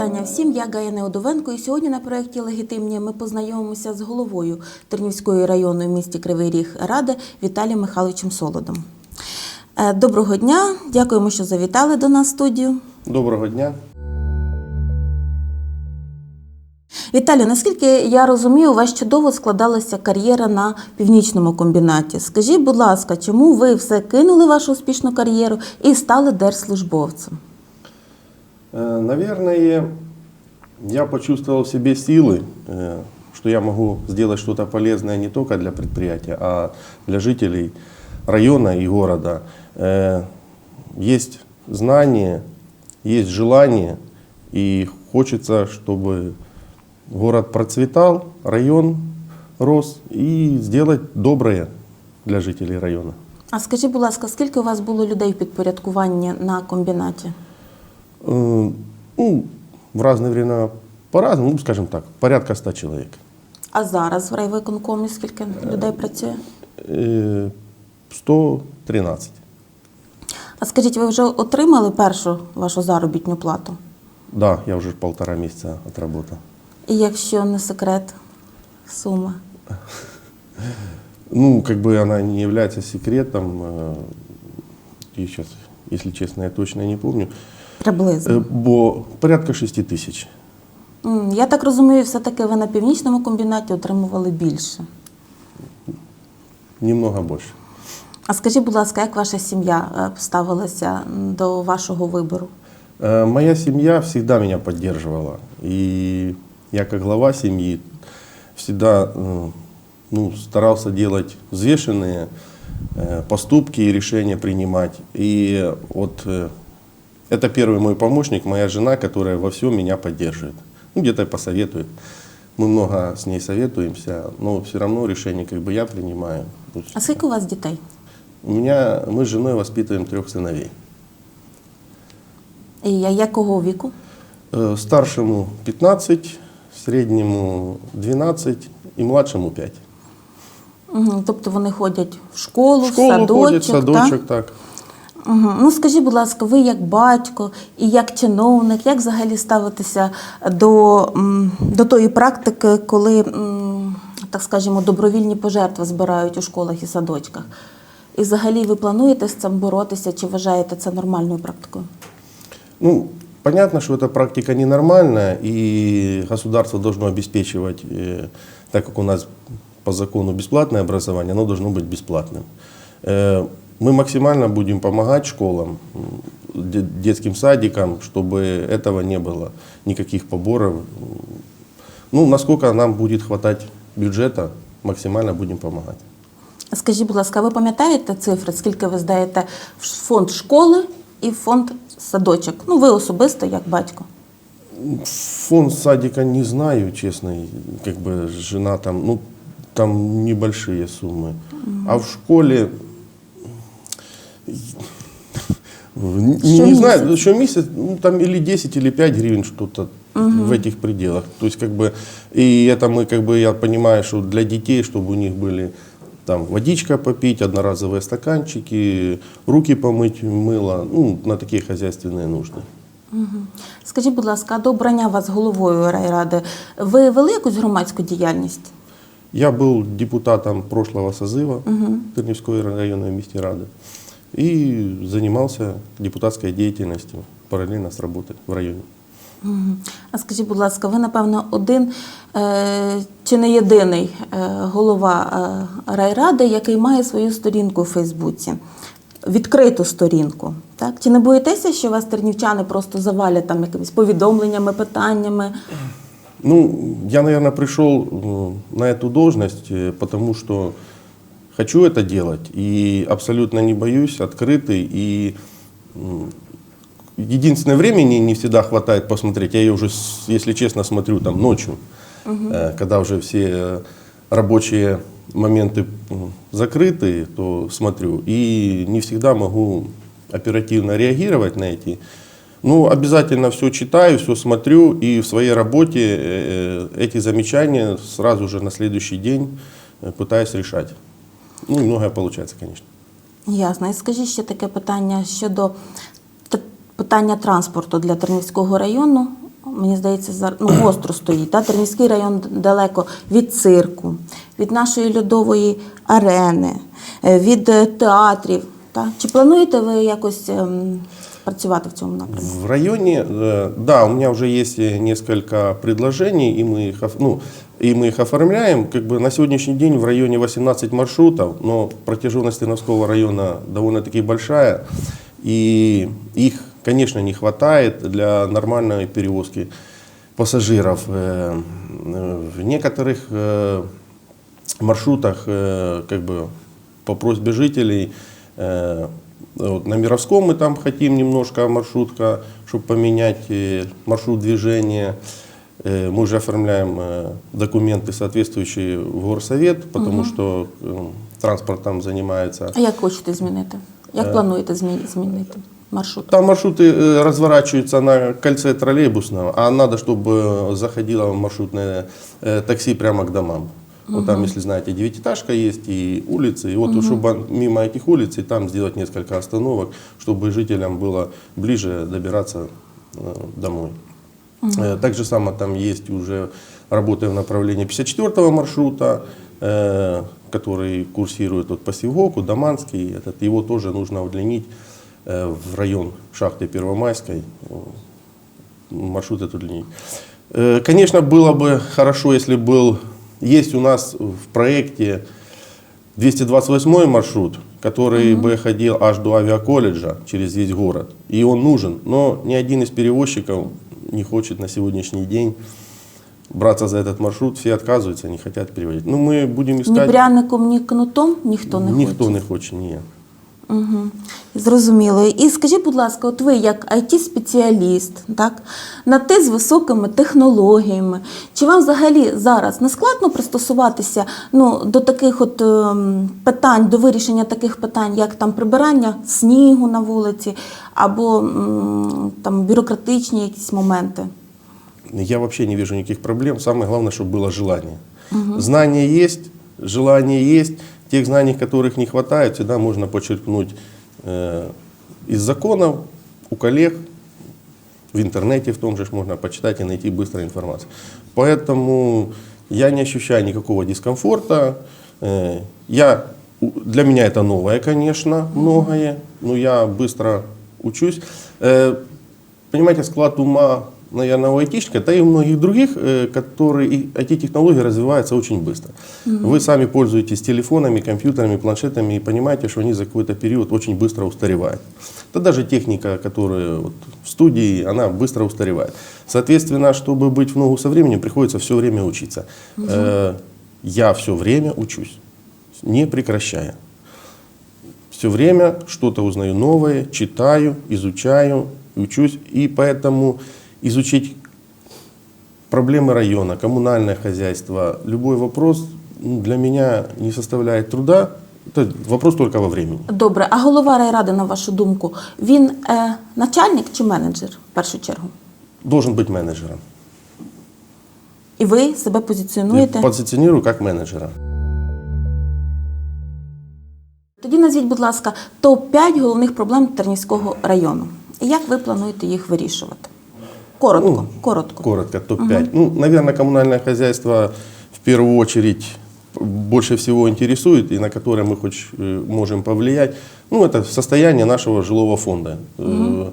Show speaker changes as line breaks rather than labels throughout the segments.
вітання всім. Я Гая Неодовенко. І сьогодні на проєкті Легітимні ми познайомимося з головою Тернівської районної в місті Кривий Ріг Ради Віталієм Михайловичем Солодом. Е, Доброго дня! Дякуємо, що завітали до нас в студію.
Доброго дня.
Віталій, наскільки я розумію, у вас чудово складалася кар'єра на північному комбінаті. Скажіть, будь ласка, чому ви все кинули вашу успішну кар'єру і стали держслужбовцем?
Э, Наверное, я почувствовал в себе силы, э, что я могу сделать что-то полезное не только для предприятия, а для жителей района и города. Э, Есть знание, есть желание, и хочется, чтобы город процветал, район рос, и сделать доброе для жителей района.
А скажіть, будь ласка, скільки у вас було людей в підпорядкуванні на комбінаті?
Э, Ну, в разное время по-разному, ну, скажем так, порядка 100 человек.
А зараз в райвиконкомі скільки людей працює?
Э, 113.
А скажіть, ви вже отримали першу вашу заробітну плату?
Да, я уже полтора месяца отработал.
І якщо не секрет, сума?
Ну, как бы она не является секретом. э, И сейчас, если честно, я точно не помню.
Приблизно.
Э, Бо порядка 6 тысяч.
М, Я так розумію, все-таки ви на північному комбінаті отримували більше.
Немного больше.
А скажіть, будь ласка, як ваша сім'я е, ставилася м, до вашого вибору?
Э, Моя семья всегда меня поддерживала. И я как глава семьи всегда э, ну, старался делать взвешенные э, поступки и решения принимать. И вот э, это первый мой помощник, моя жена, которая во всем меня поддерживает. Ну, где-то посоветует. Мы много с ней советуемся, но все равно решение как бы я принимаю. Вот.
А скільки у вас дітей?
У меня, мы с женой воспитываем трех сыновей.
І я- якого віку?
Э, Старшему 15, среднему 12 и младшему 5.
Угу. Тобто вони ходять в школу,
В школу
в садочок,
ходят, садочок,
так?
так.
Угу. Ну скажіть, будь ласка, ви як батько і як чиновник, як взагалі ставитеся до, м, до тої практики, коли, м, так скажімо, добровільні пожертви збирають у школах і садочках? І взагалі ви плануєте з цим боротися чи вважаєте це нормальною практикою?
Ну, понятно, что эта практика ненормальная, и государство должно обеспечивать, э, так как у нас по закону бесплатное образование, оно должно быть бесплатным. Э, Мы максимально будем помогать школам, м, де- детским садикам, чтобы этого не было, никаких поборов. Ну, насколько нам будет хватать бюджета, максимально будем помогать.
Скажіть, будь ласка, ви пам'ятаєте цифри, скільки ви здаєте в фонд школи і в фонд садочок? Ну, ви особисто, як батько.
Фонд садика не знаю, честно, как бы жена там, ну, там небольшие суммы. А в школе в- не,
Что
не знаю,
месяц?
еще месяц, ну, там или 10, или 5 гривен что-то в этих пределах. То есть как бы, и это мы как бы, я понимаю, что для детей, чтобы у них были там водичка попить, одноразовые стаканчики, руки помыть, мыло, ну, на такие хозяйственные нужды.
Мгм. Скажіть, будь ласка, а до обрання вас головою райради ви вели якусь громадську діяльність?
Я был депутатом прошлого созыва Тернівської районной міської ради и занимался депутатской деятельностью параллельно с работой в районе.
Мгм. А скажіть, будь ласка, ви, напевно, один е, чи не єдиний е, голова е, райради, який має свою сторінку у Фейсбуці, відкриту сторінку. Так? Чи не боїтеся, що вас тернівчани просто завалять там якимись повідомленнями, питаннями?
Ну, я, наверное, пришел э, на эту должность, э, потому что хочу это делать и абсолютно не боюсь, открытый. И единственное времени не всегда хватает посмотреть. Я ее уже, если честно, смотрю там ночью, э, когда уже все э, рабочие моменты закрыты, то смотрю. И не всегда могу оперативно реагировать на эти ну, обязательно все читаю, все смотрю, и в своей работе э, эти замечания сразу же на следующий день э, пытаюсь решать. Ну, многое получается, конечно.
Ясно. І скажіть ще таке питання щодо т- питання транспорту для Тернівського району. мені здається, зар- ну, гостро стоїть. Та? Тернівський район далеко від цирку, від нашої льодової арени, е, від е, театрів. Та? Чи плануєте ви якось ем, працювати в цьому напрямку?
В районе, э, да, у меня уже есть э, несколько предложений, и мы их, ну, и мы их оформляем. Как бы на сегодняшний день в районе 18 маршрутов, но протяженность Терновского района довольно-таки большая, и их, конечно, не хватает для нормальной перевозки пассажиров. Э, В некоторых маршрутах, как бы по просьбе жителей, вот на Мировском мы там хотим немножко маршрутка, чтобы поменять э, маршрут движения. Э, Мы уже оформляем э, документы, соответствующие в горсовет, потому что э, транспорт там занимается.
А як хочете змінити? Як
Е.
плануєте змі- змінити маршрут?
Там маршруты э, разворачиваются на кольце троллейбусного, а надо, чтобы э, заходило маршрутное э, такси прямо к домам. Вот там, если знаете, девятиэтажка есть и улицы. И вот чтобы мимо этих улиц и там сделать несколько остановок, чтобы жителям было ближе добираться э, домой. Э, Так же само там есть уже работа в направлении 54 маршрута, э, который курсирует от по Севгоку, Даманский. Этот, его тоже нужно удлинить э, в район шахты Первомайской. э, Маршрут этот удлинить. Э, Конечно, было бы хорошо, если был... Есть у нас в проекте 228 маршрут, который бы ходил аж до авиаколледжа через весь город. И он нужен. Но ни один из перевозчиков не хочет на сегодняшний день браться за этот маршрут. Все отказываются, не хотят переводить. Ну, мы будем
Ні
искать...
пряником, ні кнутом ніхто не
Никто
хоче.
не хочет, нет.
Угу. Зрозуміло. І скажіть, будь ласка, от ви як it так, на те з високими технологіями, чи вам взагалі зараз не складно пристосуватися ну, до таких от ем, питань, до вирішення таких питань, як там прибирання снігу на вулиці, або м, там бюрократичні якісь моменти?
Я вообще не вижу никаких проблем. Самое главное, чтобы было желание. Знания есть, желание есть. Тех знаний, которых не хватает, всегда можно почерпнуть э, из законов, у коллег, в интернете в том же можно почитать и найти быстро информацию. Поэтому я не ощущаю никакого дискомфорта. Э, Я, для меня это новое, конечно, многое, но я быстро учусь. Э, Понимаете, склад ума, наверное, у айтишника, да и у многих других, э, которые IT-технологии развиваются очень быстро. Вы сами пользуетесь телефонами, компьютерами, планшетами и понимаете, что они за какой-то период очень быстро устаревают. Да даже техника, которая вот в студии, она быстро устаревает. Соответственно, чтобы быть в ногу со временем, приходится все время учиться. Э, Я все время учусь, не прекращая. Все время что-то узнаю новое, читаю, изучаю, учусь. И поэтому изучить проблемы района, коммунальное хозяйство, любой вопрос ну, для меня не составляет труда. Это вопрос только во времени.
Добре, а голова райради, на вашу думку, він е, начальник чи менеджер в першу чергу?
Должен быть менеджером.
І ви себе
Я
позиціонуєте?
позиционирую как менеджера.
Тоді назвіть, будь ласка, топ-5 головних проблем Тернівського району. І як ви плануєте їх вирішувати? Коротко,
Ну,
коротко.
Коротко, топ-5. Ну, наверное, коммунальное хозяйство в первую очередь больше всего интересует и на которое мы хоть э, можем повлиять. Ну, это состояние нашего жилого фонда. Э,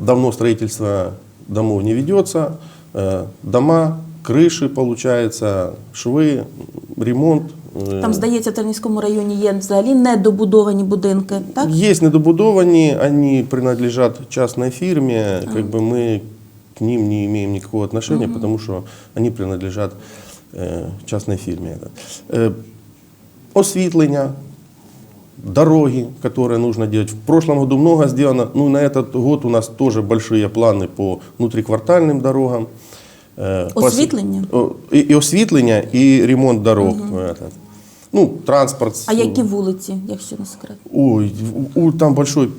Давно строительство домов не ведется. Э, Дома, крыши, получается, швы, ремонт. э,
Там, здається, в Тернівському районі є взагалі недобудовані будинки, так?
Есть недобудованные, они принадлежат частной фирме, как бы мы к ним не имеем никакого отношения, потому что они принадлежат э, частной фирме. Э, освітлення, дороги, которые нужно делать. В прошлом году много сделано, ну на этот год у нас тоже большие планы по внутриквартальным дорогам. Э, по-
Освітлення?
О, І, і освітлення, і ремонт дорог. Этот. Ну, транспорт.
А які вулиці, якщо не секрет?
Ой, у, у- там большой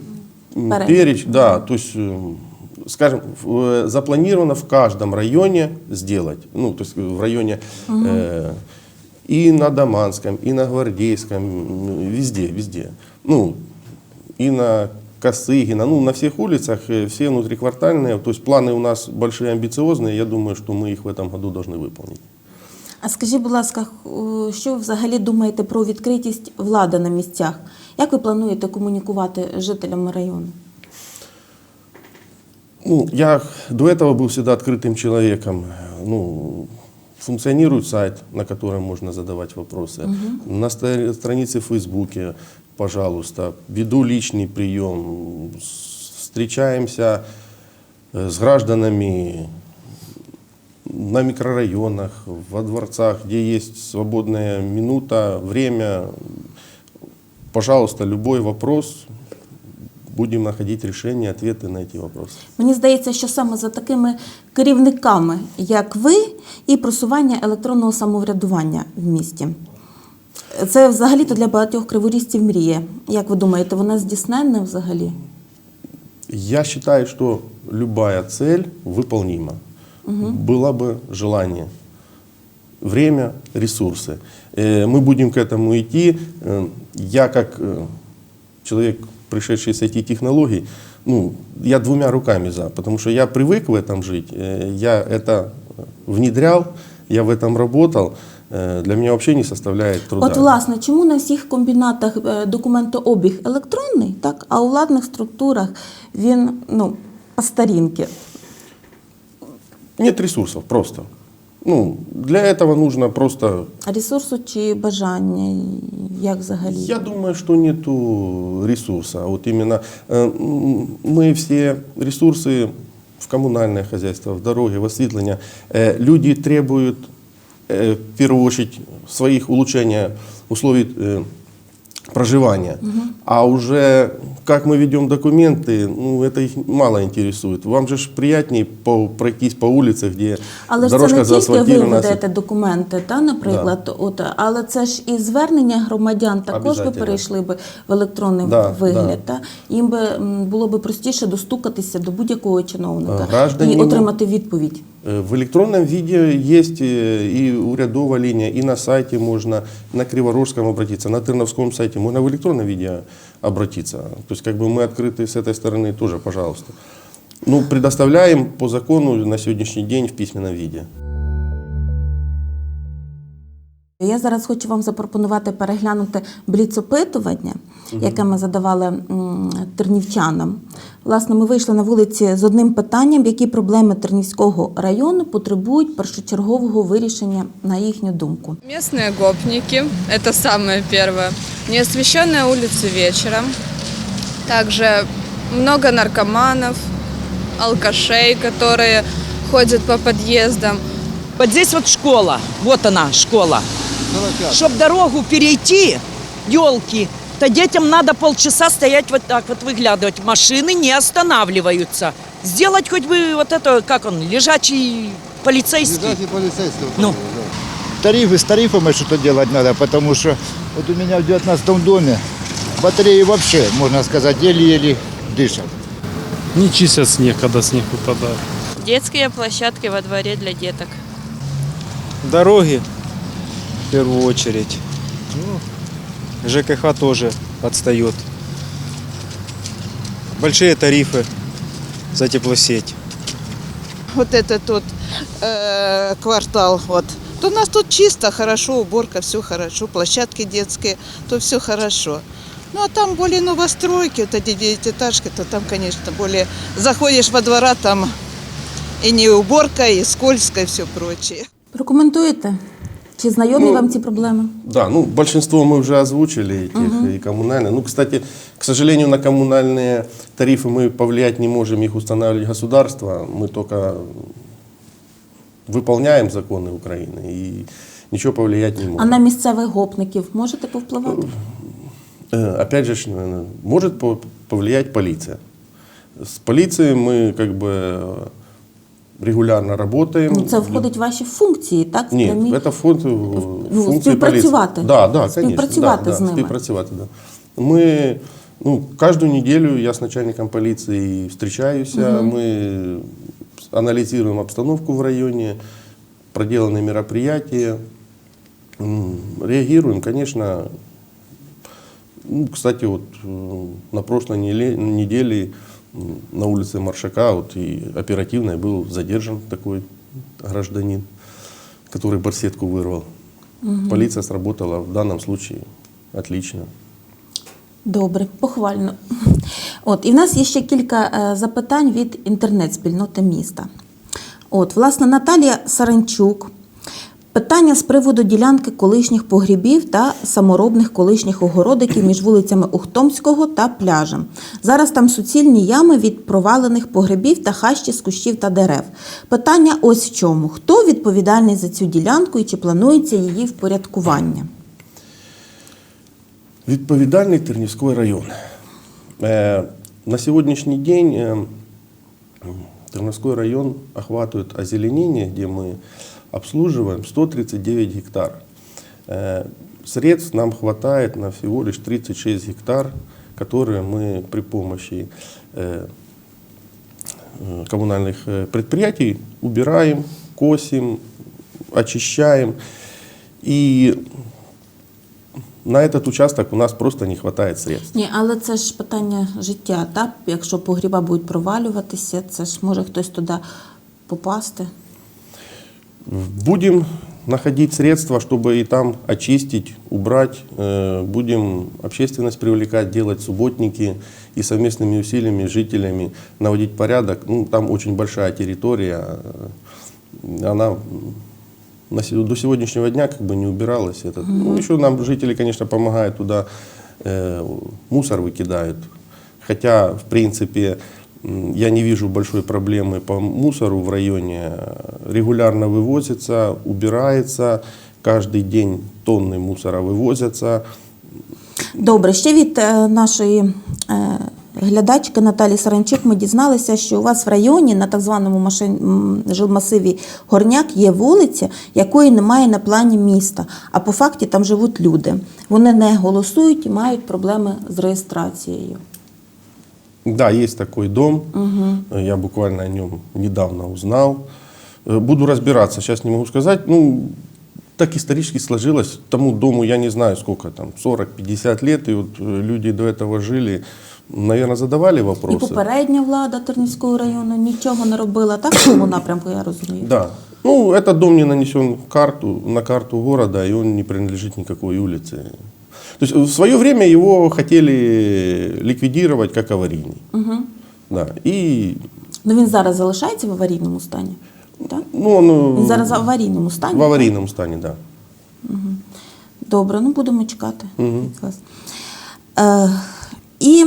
м,
Перечень.
перечень, да, то есть, м, скажем, в- э, запланировано в каждом районе сделать, ну, то есть в районе э, и на Даманском, и на Гвардейском, м, везде, везде, ну, и на Косыгина, ну, на всех улицах, э, все внутриквартальные. То есть планы у нас большие, амбициозные. Я думаю, что мы их в этом году должны выполнить.
А скажіть, будь ласка, х- що ви взагалі думаєте про відкритість влади на місцях? Як ви плануєте комунікувати з жителями району?
Ну, я до этого был всегда открытым человеком. Ну, функционирует сайт, на котором можно задавать вопросы. На ста- странице в Фейсбуке, пожалуйста, веду личный прием. С- Встречаемся э, с гражданами на микрорайонах, во дворцах, где есть свободная минута, время. Пожалуйста, любой вопрос, будем находить решения, ответы на эти вопросы.
Мені здається, що саме за такими керівниками, як ви, і просування електронного самоврядування в місті. Це взагалі-то для багатьох криворізців мрія. Як ви думаєте, вона здійсненна взагалі?
Я считаю, что любая цель выполнима. Было бы желание, время, ресурсы. Э, Мы будем к этому идти. Э, Я как э, человек, пришедший с IT-технологий, ну, я двумя руками за, потому что я привык в этом жить, э, я это внедрял, я в этом работал. Э, Для меня вообще не составляет труда.
От, власне, чому на всіх комбінатах е, документообіг електронний, так, а у владних структурах він ну, по старінки?
Нет ресурсов просто. Ну, для этого нужно просто
Ресурсу чи бажання? Як взагалі?
Я думаю, что нету ресурса. Вот именно э, м, мы все ресурсы в коммунальное хозяйство, в дороги, в осветление, э, люди требуют э, в первую очередь своих улучшения условий э, проживания. А уже как мы ведем документы, ну, это их мало интересует. Вам же ж приятнее по, пройтись по улице, где
Але ж це
дорожка
не тільки ви
заасфальтирована.
ведете документи, та, наприклад, от, але це ж і звернення громадян також би
Обязательно.
перейшли би в електронний
Да,
вигляд. Та? Їм би м, було би простіше достукатися до будь-якого чиновника
Граждані
і
не
отримати відповідь.
Э, В электронном виде есть э, и урядовая линия, и на сайте можно, на Криворожском обратиться, на Терновском сайте можно в электронном виде обратиться. То есть как бы мы открыты с этой стороны тоже, пожалуйста. Ну, предоставляем по закону на сегодняшний день в письменном виде.
Я зараз хочу вам запропонувати переглянути бліцопитування, яке ми задавали м, тернівчанам. Власне, ми вийшли на вулиці з одним питанням, які проблеми Тернівського району потребують першочергового вирішення на їхню думку.
Местные гопники, это самое первое. Неосвещенные улицы вечером. Также много наркоманов, алкашей, которые ходят по подъездам.
Вот здесь вот школа, вот она, школа. Чтобы дорогу перейти, елки, то детям надо полчаса стоять вот так вот выглядывать. Машины не останавливаются. Сделать хоть бы вот это, как он, лежачий полицейский.
Лежачий полицейский.
Ну.
Тарифы с тарифами что-то делать надо, потому что вот у меня в 19 доме батареи вообще, можно сказать, еле-еле дышат.
Не чистят снег, когда снег выпадает.
Детские площадки во дворе для деток.
Дороги первую очередь. Ну, ЖКХ тоже отстает. Большие тарифы за теплосеть.
вот этот вот э, квартал, вот, то у нас тут чисто, хорошо, уборка, все хорошо, площадки детские, то все хорошо. Ну а там более новостройки, вот эти девятиэтажки, то там, конечно, более заходишь во двора, там и не уборка, и скользко, и все прочее.
Прокоментуєте? Чи знайомі
Ну,
вам ці проблеми?
Да, ну большинство мы уже озвучили этих и коммунальные. Ну, кстати, к сожалению, на коммунальные тарифы мы повлиять не можем, их устанавливать государство. Мы только выполняем законы Украины и ничего повлиять не можем.
А на місцевих гопників можете повпливати?
Э, Опять же, ж, э, может по- повлиять полиция. С полицией мы как бы э, регулярно работаем.
Ну, це входить в ваші функції, так?
Нет,
Прямі?
это фонд,
ну,
функции
співпрацювати.
полиции. Да, да, конечно.
Співпрацювати
да,
з
да,
ними.
співпрацювати, да. Мы ну, каждую неделю я с начальником полиции встречаюсь, мы анализируем обстановку в районе, проделанные мероприятия, м, реагируем, конечно, Ну, кстати, вот э, на прошлой неле- неделе м, на улице Маршака вот и оперативной был задержан такой гражданин, который барсетку вырвал. Полиция сработала в данном случае отлично.
Добре, похвально. От, і в нас є ще кілька е, запитань від інтернет-спільноти міста. От, власне, Наталія Саранчук. Питання з приводу ділянки колишніх погрібів та саморобних колишніх огородиків між вулицями Ухтомського та пляжем. Зараз там суцільні ями від провалених погребів та хащі з кущів та дерев. Питання ось в чому: хто відповідальний за цю ділянку і чи планується її впорядкування?
Відповідальний Тернівський район. Е, На сьогоднішній день е, Тернівський район охватывает озеленение, где мы обслуживаем 139 гектар. Э, Средств нам хватает на всего лишь 36 гектар, которые мы при помощи э, э, коммунальных предприятий убираем, косим, очищаем. И на этот участок у нас просто не хватает средств.
Ні, але це ж питання життя, так? Якщо погріба будуть провалюватися, це ж може хтось туди попасти.
Будем находить средства, чтобы и там очистить, убрать. Э, Будем общественность привлекать, делать субботники и совместными усилиями с жителями наводить порядок. Ну, там очень большая территория. э, Она до сегодняшнего дня как бы не убиралась. Это. Ну, еще нам жители, конечно, помогают туда, э, мусор выкидают. Хотя, в принципе, я не вижу большой проблемы по мусору в районе. Регулярно вывозится, убирается. Каждый день тонны мусора вывозятся.
Добре, ще від е, нашої е, глядачки Наталі Саранчук ми дізналися, що у вас в районі на так званому машин, м, жилмасиві Горняк є вулиця, якої немає на плані міста. А по факті там живуть люди. Вони не голосують і мають проблеми з реєстрацією.
Да, есть такой дом. Э, Я буквально о нем недавно узнал. Э, Буду разбираться, сейчас не могу сказать. Ну, так исторически сложилось. Тому дому я не знаю сколько там, 40-50 лет. И вот э, люди до этого жили. Наверное, задавали
І
вопросы.
попередня влада Тернівського району нічого не робила так в цьому напрямку, я розумію.
Да. Ну, этот дом не нанесен в карту, на карту города, и он не принадлежит никакой улице. То есть в свое время его хотели ликвидировать аварійний. Угу. Да. І...
Ну він зараз залишається в аварійному стані. Так?
ну, он э,
Він зараз в аварійному стані.
в аварійному стані, так. да.
Добре, ну будемо чекати вас. Е, і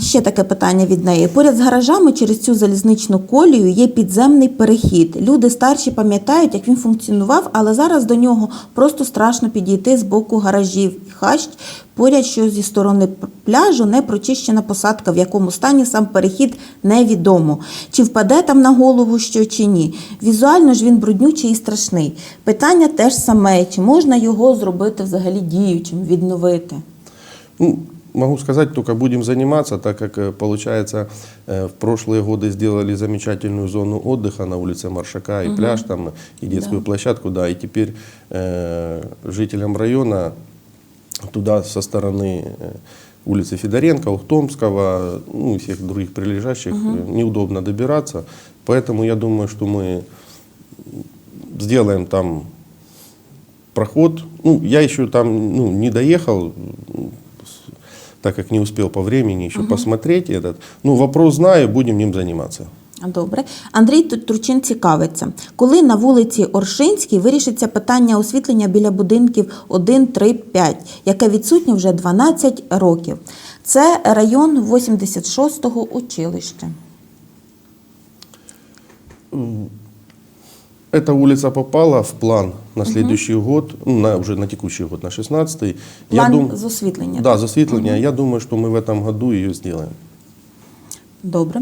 ще таке питання від неї. Поряд з гаражами через цю залізничну колію є підземний перехід. Люди старші пам'ятають, як він функціонував, але зараз до нього просто страшно підійти з боку гаражів. Хащ поряд, що зі сторони пляжу не прочищена посадка, в якому стані сам перехід невідомо. Чи впаде там на голову що чи ні. Візуально ж він бруднючий і страшний. Питання теж саме, чи можна його зробити взагалі діючим, відновити?
Могу сказать, только будем заниматься, так как, э, получается, э, в прошлые годы сделали замечательную зону отдыха на улице Маршака, и пляж там, и детскую площадку, да, и теперь э, жителям района туда со стороны э, улицы Федоренко, Ухтомского, ну и всех других прилежащих э, неудобно добираться, поэтому я думаю, что мы сделаем там проход. Ну, я еще там ну, не доехал, так как не успел по времени еще посмотреть этот. Ну, вопрос знаю, будем им заниматься.
Добре. Андрій Ту- Турчин цікавиться, коли на вулиці Оршинській вирішиться питання освітлення біля будинків 1, 3, 5, яке відсутнє вже 12 років. Це район 86-го училища.
Эта улица попала в план на следующий год, ну, на, уже на текущий год, на 16-й. Я
План
дум-
з освітлення.
Да, засветление. Я думаю, что мы в этом году ее сделаем.
Добре.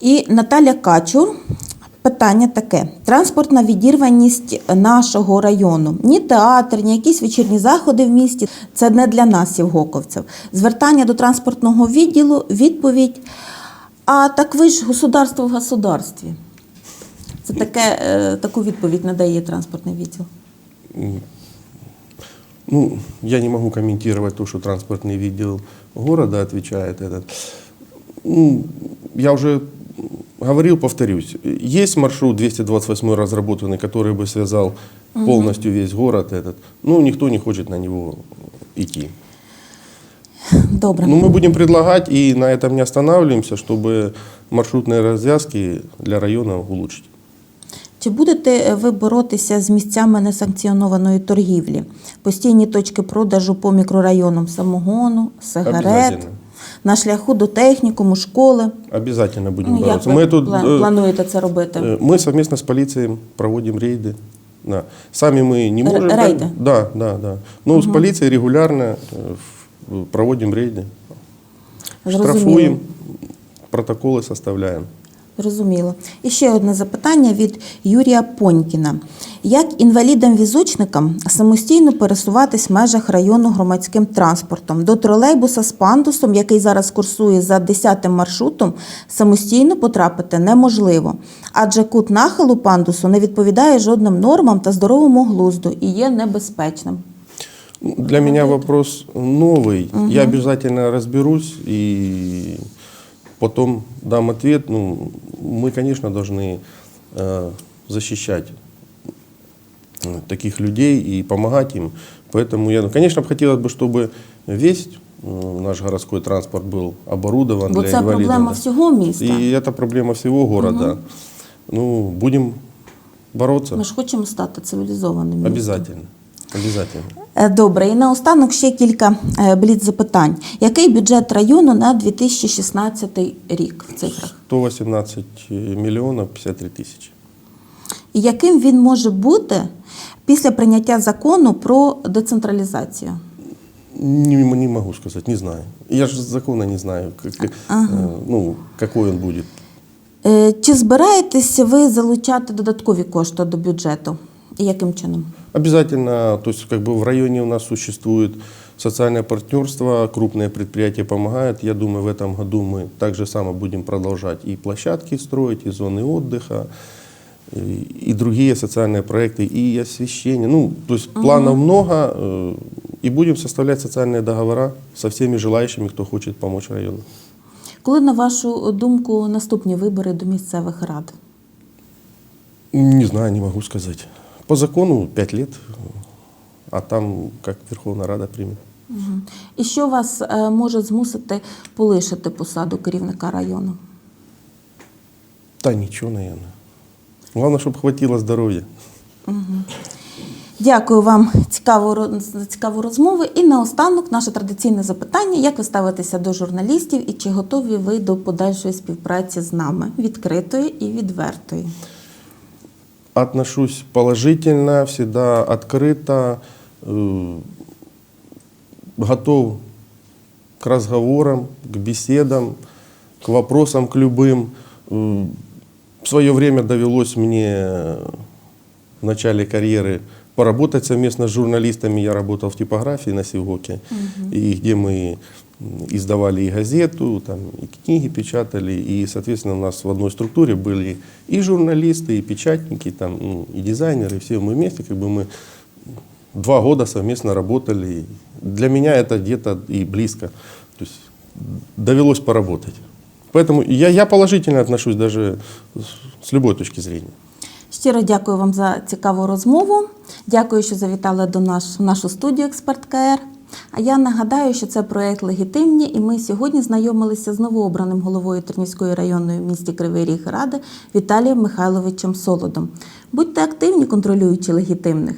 І Наталя Качур. Питання таке: транспортна відірваність нашого району. Ні театр, ні якісь вечірні заходи в місті. Це не для нас, сівгоковців. Звертання до транспортного відділу, відповідь. А так ви ж государство в государстві. Це таке, е, таку відповідь надає транспортний відділ.
Ну, я не могу комментировать то, что транспортный відділ города отвечает этот. Ну, я уже говорил, повторюсь. Есть маршрут 228 разработанный, который бы связал полностью весь город этот. Ну, никто не хочет на него идти.
Добре.
Ну, мы будем предлагать и на этом не останавливаемся, чтобы маршрутные развязки для района улучшить.
Чи будете е, ви боротися з місцями несанкціонованої торгівлі? Постійні точки продажу по мікрорайонам самогону, сигарет,
Обязательно.
на шляху до технікуму, школи.
Обязательно будем
Ну, як
бороться.
ви
Мы тут,
пла-
э,
плануєте це робити?
Э, Мы совместно с полицией проводим рейды. Да. Сами мы не
Р-
можем.
рейды?
Да, да, да. Но с полицией регулярно э, в- проводим рейды.
Зрозуміло. Зрозуміло. І ще одне запитання від Юрія Понькіна. Як інвалідам-візочникам самостійно пересуватись в межах району громадським транспортом? До тролейбуса з пандусом, який зараз курсує за 10 маршрутом, самостійно потрапити неможливо, адже кут нахилу пандусу не відповідає жодним нормам та здоровому глузду і є небезпечним.
Для меня вопрос новый. Я обязательно разберусь и потом дам ответ. Ну, мы, конечно, должны э, защищать э, таких людей и помогать им. Поэтому я, ну, конечно, хотелось бы, чтобы весь э, наш городской транспорт был оборудован
Бо
для
це
инвалидов.
проблема
да.
всього міста.
И это проблема всего города. Ну, будем бороться.
Ми ж хочемо стати цивілізованим. містом.
Обязательно. Обязательно.
Е, Добре, і наостанок ще кілька е, бліц запитань. Який бюджет району на 2016 рік в цифрах?
118 миллионов 53 тысячи.
І яким він може бути після прийняття закону про децентралізацію?
Не, не могу сказать, не знаю. Я же закона не знаю, как- э, ну, какой он будет.
Е, Чи збираєтесь ви залучати додаткові кошти до бюджету? І яким чином?
Обязательно, то есть как бы в районе у нас существует социальное партнерство, крупные предприятия помогают. Я думаю, в этом году мы так же само будем продолжать и площадки строить, и зоны отдыха, и, и другие социальные проекты, и освещение. Ну, то есть планов много, э, и будем составлять социальные договора со всеми желающими, кто хочет помочь району.
Коли, на вашу думку, наступні вибори до місцевих рад?
Не знаю, не могу сказать. По закону 5 лет, а там как Верховная Рада примет.
Мгм. І що вас е, може змусити полишити посаду керівника району?
Да ничего, наверное. Главное, чтобы хватило здоровья.
Дякую вам цікаву, за цікаву розмову. І наостанок наше традиційне запитання: як ви ставитеся до журналістів і чи готові ви до подальшої співпраці з нами, відкритої і відвертої?
Отношусь положительно, всегда открыто, э, готов к разговорам, к беседам, к вопросам, к любым. Э, В свое время довелось мне в начале карьеры поработать совместно с журналистами. Я работал в типографии на Севгоке, и где мы м, издавали и газету, там, и книги печатали, и, соответственно, у нас в одной структуре были и журналисты, и печатники, там, ну, и дизайнеры, все мы вместе, как бы мы два года совместно работали. Для меня это где-то и близко. То есть довелось поработать. Поэтому я, я положительно отношусь даже с, с любой точки зрения.
Щиро дякую вам за цікаву розмову. Дякую, що завітали до нас в нашу студію Експерт КР. А я нагадаю, що це проект легітимні, і ми сьогодні знайомилися з новообраним головою Тернівської районної в місті Кривий Ріг Ради Віталієм Михайловичем Солодом. Будьте активні, контролюючи легітимних.